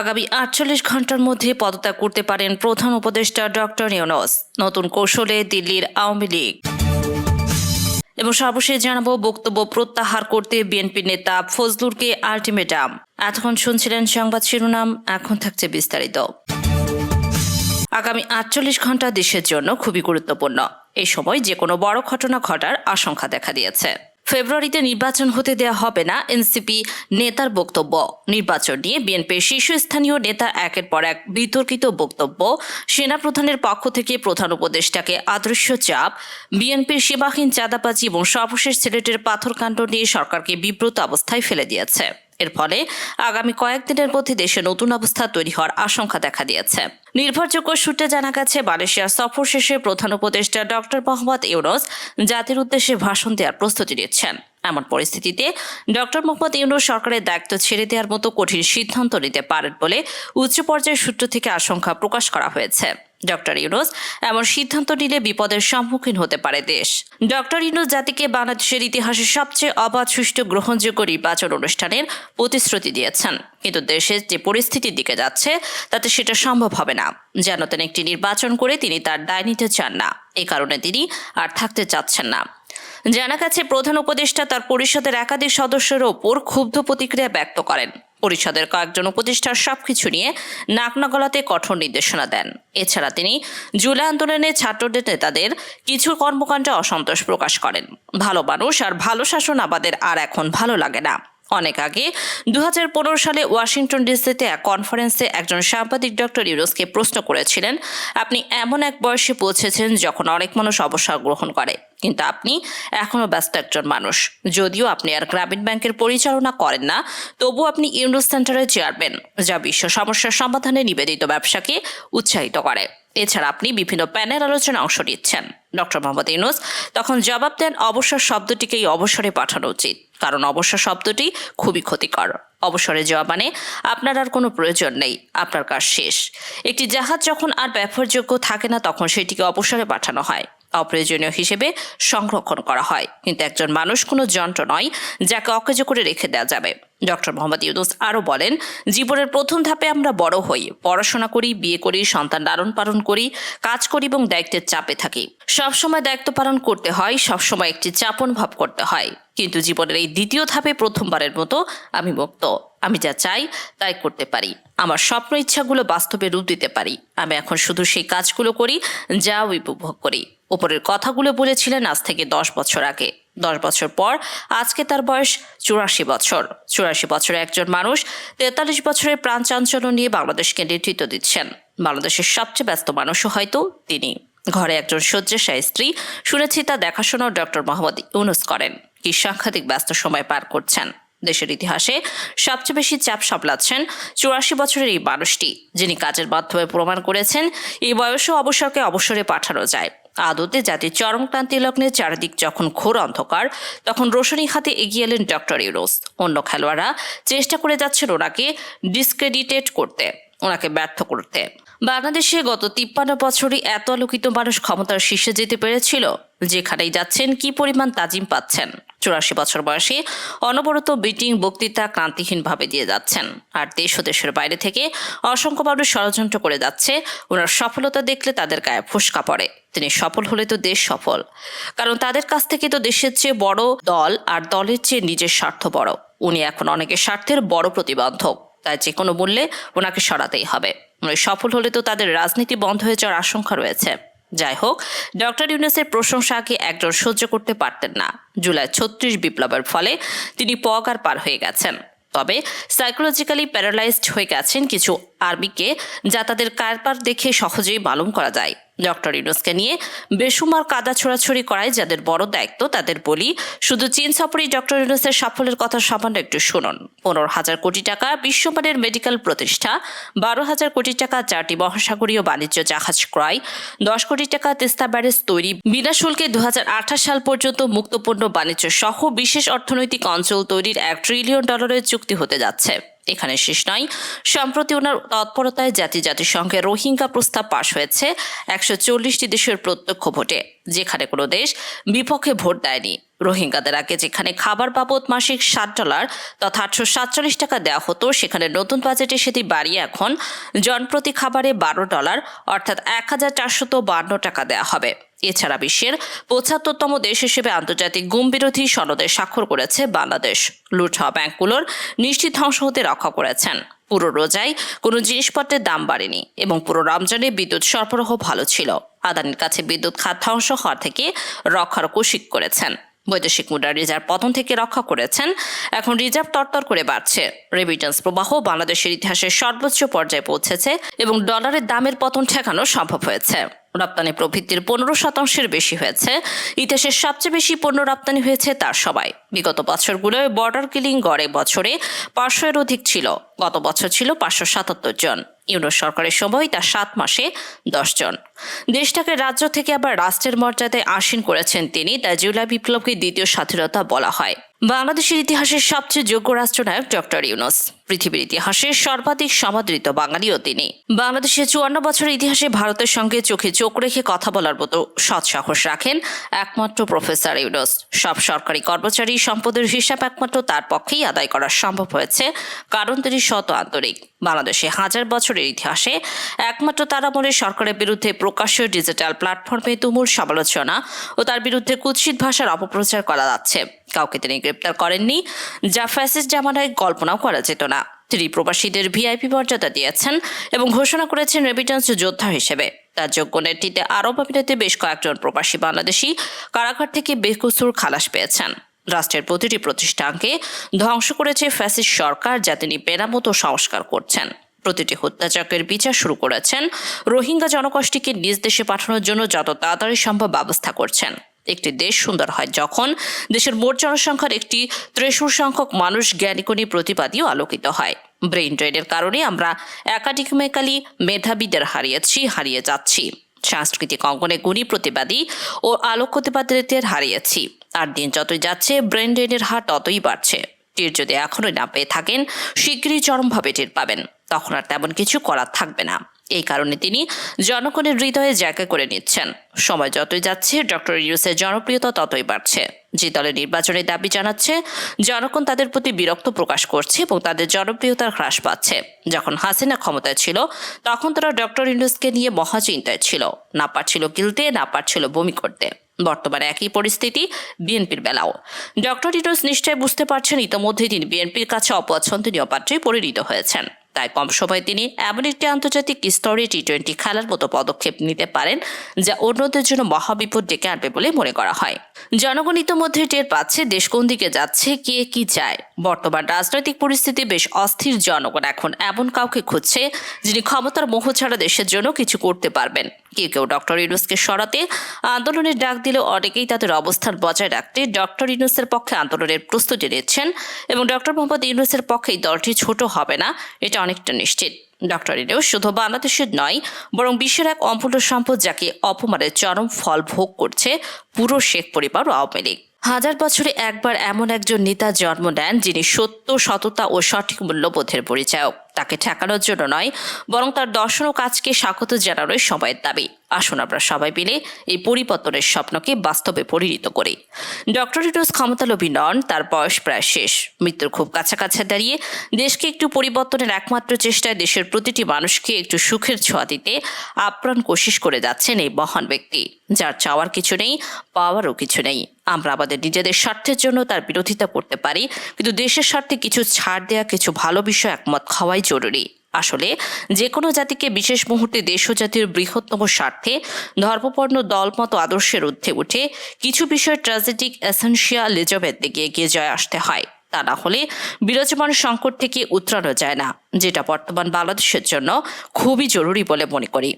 আগামী আটচল্লিশ ঘণ্টার মধ্যে পদত্যাগ করতে পারেন প্রধান উপদেষ্টা ডক্টর ইউনস। নতুন কৌশলে দিল্লির আওয়ামী লীগ। এবং সর্বশেষ জানাব বক্তব্য প্রত্যাহার করতে বিএনপি নেতা ফজলুরকে আলটিমেটাম। এতক্ষণ শুনছিলেন সংবাদ শিরোনাম, এখন থাকছে বিস্তারিত। আগামী আটচল্লিশ ঘণ্টা দেশের জন্য খুবই গুরুত্বপূর্ণ। এই সময় যে কোনো বড় ঘটনা ঘটার আশঙ্কা দেখা দিয়েছে। ফেব্রুয়ারিতে নির্বাচন হতে দেয়া হবে না, এনসিপি নেতার বক্তব্য। নির্বাচন নিয়ে বিএনপির শীর্ষস্থানীয় নেতা একের পর এক বিতর্কিত বক্তব্য। সেনাপ্রধানের পক্ষ থেকে প্রধান উপদেষ্টাকে আদৃশ্য চাপ। বিএনপির সীমাহীন চাঁদাবাজি এবং সর্বশেষ সিলেটের পাথরকাণ্ড নিয়ে সরকারকে বিব্রত অবস্থায় ফেলে দিয়েছে। এর ফলে আগামী কয়েকদিনের মধ্যে দেশে নতুন অবস্থা তৈরি হওয়ার আশঙ্কা দেখা দিয়েছে। নির্ভরযোগ্য সূত্রে জানা গেছে মালয়েশিয়া সফর শেষে প্রধান উপদেষ্টা ডক্টর মোহাম্মদ ইউনুস জাতির উদ্দেশ্যে ভাষণ দেওয়ার প্রস্তুতি নিচ্ছেন। এমন পরিস্থিতিতে ডক্টর মোহাম্মদ ইউনুস সরকারের দায়িত্ব ছেড়ে দেওয়ার মতো কঠিন সিদ্ধান্ত নিতে পারেন বলে উচ্চ পর্যায়ের সূত্র থেকে আশঙ্কা প্রকাশ করা হয়েছে। ডক্টর ইউনুস এমন সিদ্ধান্ত নিলে বিপদের সম্মুখীন হতে পারে দেশ। ডক্টর ইউনুস জাতিকে বাংলাদেশের ইতিহাসে সবচেয়ে অবাধ সুষ্ঠু গ্রহণযোগ্য নির্বাচন অনুষ্ঠানের প্রতিশ্রুতি দিয়েছেন। কিন্তু দেশের যে পরিস্থিতির দিকে যাচ্ছে, তাতে সেটা সম্ভব হবে না। যেন তেন একটি নির্বাচন করে তিনি তার দায় নিতে চান না। এই কারণে তিনি আর থাকতে চাচ্ছেন না। জানা গেছে, প্রধান উপদেষ্টা তার পরিষদের একাধিক সদস্যের ওপর ক্ষুব্ধ প্রতিক্রিয়া ব্যক্ত করেন। পরিষদের কয়েকজন উপদেষ্টার সবকিছু নিয়ে গলাতে কঠোর নির্দেশনা দেন। এছাড়া তিনি জুলাই আন্দোলনে ছাত্রদের নেতাদের কিছু কর্মকাণ্ডে অসন্তোষ প্রকাশ করেন। ভালো মানুষ আর ভালো শাসন আমাদের আর এখন ভালো লাগে না। অনেক আগে দু হাজার পনেরো সালে ওয়াশিংটন ডিসিতে এক কনফারেন্সে একজন সাংবাদিক ডক্টর ইউরোসকে প্রশ্ন করেছিলেন, আপনি এমন এক বয়সে পৌঁছেছেন যখন অনেক মানুষ অবসর গ্রহণ করে। কিন্তু আপনি এখনও ব্যস্ত একজন মানুষ। যদিও আপনি আর গ্রামীণ ব্যাংকের পরিচালনা করেন না তবু আপনি ইউরো সেন্টারের চেয়ারম্যান, যা বিশ্ব সমস্যার সমাধানে নিবেদিত ব্যবসাকে উৎসাহিত করে। এছাড়া আপনি বিভিন্ন প্যানেল আলোচনায় অংশ নিচ্ছেন। ডক্টর মোহাম্মদ ইউনুস তখন জবাব দেন, অবসর শব্দটিকেই অবসরে পাঠানো উচিত, কারণ অবসর শব্দটি খুবই ক্ষতিকর। অবসরে যাওয়া মানে আপনার আর কোনো প্রয়োজন নেই, আপনার কাজ শেষ। একটি জাহাজ যখন আর ব্যবহারযোগ্য থাকে না, তখন সেটিকে অবসরে পাঠানো হয়। অপ্রয়োজনীয় হিসেবে সংরক্ষণ করা হয়। কিন্তু একজন মানুষ কোনো যন্ত্র নয়, যাকে অকেজো করে রেখে দেওয়া যাবে। ডক্টর মোহাম্মদ ইউনুস আরও বলেন, জীবনের প্রথম ধাপে আমরা বড় হই, পড়াশোনা করি, বিয়ে করি, সন্তান লালন পালন করি, কাজ করি এবং দায়িত্বের চাপে থাকি। সবসময় দায়িত্ব পালন করতে হয় সবসময় একটি চাপন ভাব করতে হয়। কিন্তু জীবনের এই দ্বিতীয় ধাপে প্রথমবারের মতো আমি মুক্ত। আমি যা চাই, তাই করতে পারি। আমার স্বপ্ন ইচ্ছাগুলো বাস্তবে রূপ দিতে পারি। আমি এখন শুধু সেই কাজগুলো করি, যা উপভোগ করি। উপরের কথাগুলো বলেছিলেন আজ থেকে দশ বছর আগে। দশ বছর পর, আজকে তার বয়স চুরাশি বছর। চুরাশি বছরের একজন মানুষ তেতাল্লিশ বছরের প্রাণ চাঞ্চল্য নিয়ে বাংলাদেশকে নেতৃত্ব দিচ্ছেন। বাংলাদেশের সবচেয়ে ব্যস্ত মানুষও হয়তো তিনি। ঘরে একজন শয্যাশায়ী স্ত্রী শুনেছি তা দেখাশোনাও ডক্টর মোহাম্মদ ইউনুস করেন। কি সাংঘাতিক ব্যস্ত সময় পার করছেন। দেশের ইতিহাসে সবচেয়ে বেশি চাপ সামলাচ্ছেন চুরাশি বছরের এই মানুষটি, যিনি কাজের মাধ্যমে প্রমাণ করেছেন এই বয়সেও অবসরকে অবসরে পাঠানো যায়। আদতে জাতির চরমক্রান্তি লগ্নে চারিদিক যখন ঘোর অন্ধকার, তখন রোশনি হাতে এগিয়ে এলেন ডক্টর ইউরোস অন্য খেলোয়াড়রা চেষ্টা করে যাচ্ছেন ওনাকে ডিসক্রেডিটেট করতে, ওনাকে ব্যর্থ করতে। বাংলাদেশে গত তিপ্পান্ন বছরই এত আলোকিত মানুষ ক্ষমতার শীর্ষে যেতে পেরেছিল, যেখানেই যাচ্ছেন কি পরিমাণ তাজিম পাচ্ছেন। চুরাশি বছর বয়সে অনবরত বিটিং বক্তৃতা ক্রান্তিহীনভাবে দিয়ে যাচ্ছেন। আর দেশ ও দেশের বাইরে থেকে অসংখ্য মানুষ ষড়যন্ত্র করে যাচ্ছে, ওনার সফলতা দেখলে তাদের গায়ে ফুসকা পড়ে। তিনি সফল হলে তো দেশ সফল। কারণ তাদের কাছ থেকে তো দেশের চেয়ে বড় দল আর দলের চেয়ে নিজের স্বার্থ বড়। উনি এখন অনেকের স্বার্থের বড় প্রতিবন্ধক, তাই যে কোনো মূল্যে ওনাকে সরাতেই হবে। সফল হলে তো তাদের রাজনীতি বন্ধ হয়ে যাওয়ার আশঙ্কা রয়েছে। যাই হোক, ডক্টর ইউনেসের প্রশংসাকে একজন সহ্য করতে পারতেন না। জুলাই ছত্রিশ বিপ্লবের ফলে তিনি পগার পার হয়ে গেছেন। তবে সাইকোলজিক্যালি প্যারালাইজড হয়ে গেছেন কিছু আর্মিকে, যা তাদের কারবার দেখে সহজেই মালুম করা যায়। ডক্টর ইউনুসকে নিয়ে বেসুমার কাদা ছোড়াছড়ি করায় যাদের বড় দায়িত্ব, তাদের বলি, শুধু চীন সফরেই ডক্টর ইউনুসের সাফল্যের কথা সামান্য একটু শুনুন। পনেরো হাজার কোটি টাকা বিশ্বমানের মেডিকেল প্রতিষ্ঠা, বারো হাজার কোটি টাকা চারটি মহাসাগরীয় বাণিজ্য জাহাজ ক্রয়, দশ কোটি টাকা তেস্তা ব্যারেজ তৈরি, বিনা শুল্কে দুহাজার আঠাশ সাল পর্যন্ত মুক্তপূর্ণ বাণিজ্য সহ বিশেষ অর্থনৈতিক অঞ্চল তৈরির এক ট্রিলিয়ন ডলারের চুক্তি হতে যাচ্ছে। এখানে শেষ নয়। সম্প্রতি ওনার তৎপরতায় জাতি জাতিসংঘের রোহিঙ্গা প্রস্তাব পাশ হয়েছে একশো চল্লিশটি দেশের প্রত্যক্ষ ভোটে, যেখানে কোনো দেশ বিপক্ষে ভোট দেয়নি। রোহিঙ্গাদের আগে যেখানে খাবার বাবদ মাসিক ষাট ডলার তথা আটশো সাতচল্লিশ টাকা দেওয়া হতো, সেখানে নতুন বাজেটে সেটি বাড়িয়ে এখন জনপ্রতি খাবারে বারো ডলার, অর্থাৎ এক হাজার চারশত বান্ন টাকা দেওয়া হবে। এছাড়া বিশ্বের পঁচাত্তরতম দেশ হিসেবে আন্তর্জাতিক গুম বিরোধী সনদে স্বাক্ষর করেছে বাংলাদেশ। লুট হওয়া ব্যাংকগুলোর নিশ্চিত ধ্বংস হতে রক্ষা করেছেন। পুরো রোজায় কোনো জিনিসপত্রের দাম বাড়েনি এবং পুরো রমজানে বিদ্যুৎ সরবরাহ ভালো ছিল। আদানির কাছে বিদ্যুৎ খাত ধ্বংস হওয়া থেকে রক্ষার কৌশিক করেছেন। বৈদেশিক মুদ্রা রিজার্ভ পতন থেকে রক্ষা করেছেন। এখন রিজার্ভ তরতর করে বাড়ছে। রেমিটেন্স প্রবাহ বাংলাদেশের ইতিহাসের সর্বোচ্চ পর্যায়ে পৌঁছেছে এবং ডলারের দামের পতন ঠেকানো সম্ভব হয়েছে। রপ্তানি প্রবৃত্তির পনেরো শতাংশের বেশি হয়েছে। ইতিহাসের সবচেয়ে বেশি পণ্য রপ্তানি হয়েছে তার সবাই। বিগত বছরগুলোয় বর্ডার কিলিং গড়ে বছরে পাঁচশো এর অধিক ছিল। গত বছর ছিল পাঁচশো সাতাত্তর জন। ইউনো সরকারের সময় তা সাত মাসে দশ জন। দেশটাকে রাজ্য থেকে আবার রাষ্ট্রের মর্যাদায় আসীন করেছেন তিনি, তাই জুলাই বিপ্লবকে দ্বিতীয় স্বাধীনতা বলা হয়। বাংলাদেশের ইতিহাসের সবচেয়ে যোগ্য রাষ্ট্রনায়ক ডক্টর ইউনুস। পৃথিবীর ইতিহাসে সর্বাধিক সমাদৃত বাঙালিও তিনি। বাংলাদেশের চুয়ান্ন বছরের ইতিহাসে ভারতের সঙ্গে চোখে চোখ রেখে কথা বলার মতো সৎসাহস রাখেন একমাত্র প্রফেসর ইউনুস। সব সরকারি কর্মচারী সম্পদের হিসাব একমাত্র তার পক্ষেই আদায় করা সম্ভব হয়েছে, কারণ তিনি শত আন্তরিক। বাংলাদেশে হাজার বছরের ইতিহাসে একমাত্র তার আমলে সরকারের বিরুদ্ধে প্রকাশ্য ডিজিটাল প্ল্যাটফর্মে তুমুল সমালোচনা ও তার বিরুদ্ধে কুৎসিত ভাষার অপপ্রচার করা যাচ্ছে। কাউকে তিনি গ্রেপ্তার করেননি, যা ফ্যাসিস্ট জামানায় কল্পনাও করা যেত না। তিনি প্রবাসীদের ভিআইপি মর্যাদা দিয়েছেন এবং ঘোষণা করেছেন রেমিটেন্স যোদ্ধা হিসেবে। তার যোগ্য নেতৃত্বে আরব আমিরাতে বেশ কয়েকজন প্রবাসী বাংলাদেশি কারাগার থেকে বেকসুর খালাস পেয়েছেন। রাষ্ট্রের প্রতিটি প্রতিষ্ঠানকে ধ্বংস করেছে ফ্যাসিস্ট সরকার, যা তিনি বেনামতো সংস্কার করছেন। প্রতিটি হত্যাচকের বিচার শুরু করেছেন। রোহিঙ্গা জনগোষ্ঠীকে নিজ দেশে পাঠানোর জন্য যত তাড়াতাড়ি সম্ভব ব্যবস্থা করছেন। একটি দেশ সুন্দর হয়। যখন দেশের মোট জনসংখ্যার একটি ত্রেসুর সংখ্যক মানুষ জ্ঞানীকণী প্রতিবাদীও আলোকিত হয়। ব্রেইন ড্রেনের কারণে আমরা একাডেমিক্যালি মেধাবীদের হারিয়েছি, হারিয়ে যাচ্ছি। সাংস্কৃতিক অঙ্গনে গুণী প্রতিবাদী ও আলোক আলোকতিবাদীদের হারিয়েছি। আর দিন যতই যাচ্ছে ব্রেন ড্রেনের হার ততই বাড়ছে। টের যদি এখনোই না পেয়ে থাকেন শীঘ্রই চরমভাবে টের পাবেন। তখন আর তেমন কিছু করার থাকবে না। এই কারণে তিনি জনগণের হৃদয়ে জায়গা করে নিচ্ছেন। সময় যতই যাচ্ছে, ডক্টর ইউসের জনপ্রিয়তা ততই বাড়ছে। যে দলের নির্বাচনের দাবি জানাচ্ছে, জনগণ তাদের প্রতি বিরক্ত প্রকাশ করছে এবং তাদের জনপ্রিয়তা হ্রাস পাচ্ছে। যখন হাসিনা ক্ষমতায় ছিল, তখন তারা ডক্টর ইউনুসকে নিয়ে মহাচিন্তায় ছিল। না পারছিল গিলতে, না পারছিল বমি করতে। বর্তমানে একই পরিস্থিতি বিএনপির বেলাও। ডক্টর ইউনুস নিশ্চয় বুঝতে পারছেন, ইতোমধ্যেই তিনি বিএনপির কাছে অপছন্দনীয় পাত্রে পরিণত হয়েছেন। তাই কম সময়ে তিনি এমন একটি আন্তর্জাতিক স্তরে টি টোয়েন্টি খেলার মতো পদক্ষেপ নিতে পারেন, যা অন্যদের জন্য মহাবিপদ ডেকে আনবে বলে মনে করা হয়। জনগণ ইতোমধ্যে টের পাচ্ছে দেশ কোন দিকে যাচ্ছে, কে কি চায়। বর্তমান রাজনৈতিক পরিস্থিতি বেশ অস্থির জনগণ এখন। এমন কাউকে খুঁজছে যিনি ক্ষমতার মোহ ছাড়া দেশের জন্য কিছু করতে পারবেন। কেউ কেউ ডক্টর ইউনুসকে সরাতে আন্দোলনের ডাক দিলেও অনেকেই তাদের অবস্থান বজায় রাখতে ডক্টর ইউনুসের পক্ষে আন্দোলনের প্রস্তুতি নিচ্ছেন এবং ডক্টর মোহাম্মদ ইউনুসের পক্ষে দলটি ছোট হবে না, এটা অনেকটা নিশ্চিত। ডক্টর ইনেও শুধু বাংলাদেশের নয়, বরং বিশ্বের এক অম্পূর্ণ সম্পদ যাকে অপমানের চরম ফল ভোগ করছে পুরো শেখ পরিবার ও আওয়ামী লীগ। হাজার বছরে একবার এমন একজন নেতা জন্ম নেন যিনি সত্য, সততা ও সঠিক মূল্যবোধের পরিচায়ক। তাকে ঠেকানোর জন্য নয়, বরং তার দর্শন ও কাজকে স্বাগত জানানোই সময়ের দাবি। আসুন আমরা সবাই মিলে এই পরিবর্তনের স্বপ্নকে বাস্তবে পরিণত করি। ডক্টর ইউনুস ক্ষমতালোভী নন তার বয়স প্রায় শেষ। মৃত্যুর খুব কাছাকাছি দাঁড়িয়ে দেশকে একটু পরিবর্তনের একমাত্র চেষ্টায় দেশের প্রতিটি মানুষকে একটু সুখের ছোঁয়া দিতে আপ্রাণ কোশিশ করে যাচ্ছেন এই মহান ব্যক্তি। যার চাওয়ার কিছু নেই, পাওয়ারও কিছু নেই। আমরা আমাদের নিজেদের স্বার্থের জন্য তার বিরোধিতা করতে পারি, কিন্তু দেশের স্বার্থে কিছু ছাড় দেওয়া কিছু ভালো বিষয় একমত হওয়াই জরুরি। আসলে যে কোনো জাতিকে বিশেষ মুহূর্তে দেশ ও জাতির বৃহত্তম স্বার্থে ধর্মপর্ণ দলমত আদর্শের ঊর্ধ্বে উঠে কিছু বিষয় ট্রাজেডিক এসেন্সিয়ালিজমের দিকে এগিয়ে জয় আসতে হয়। তা না হলে বিরাজমান সংকট থেকে উতরানো যায় না, যেটা বর্তমান বাংলাদেশের জন্য খুবই জরুরি বলে মনে করি।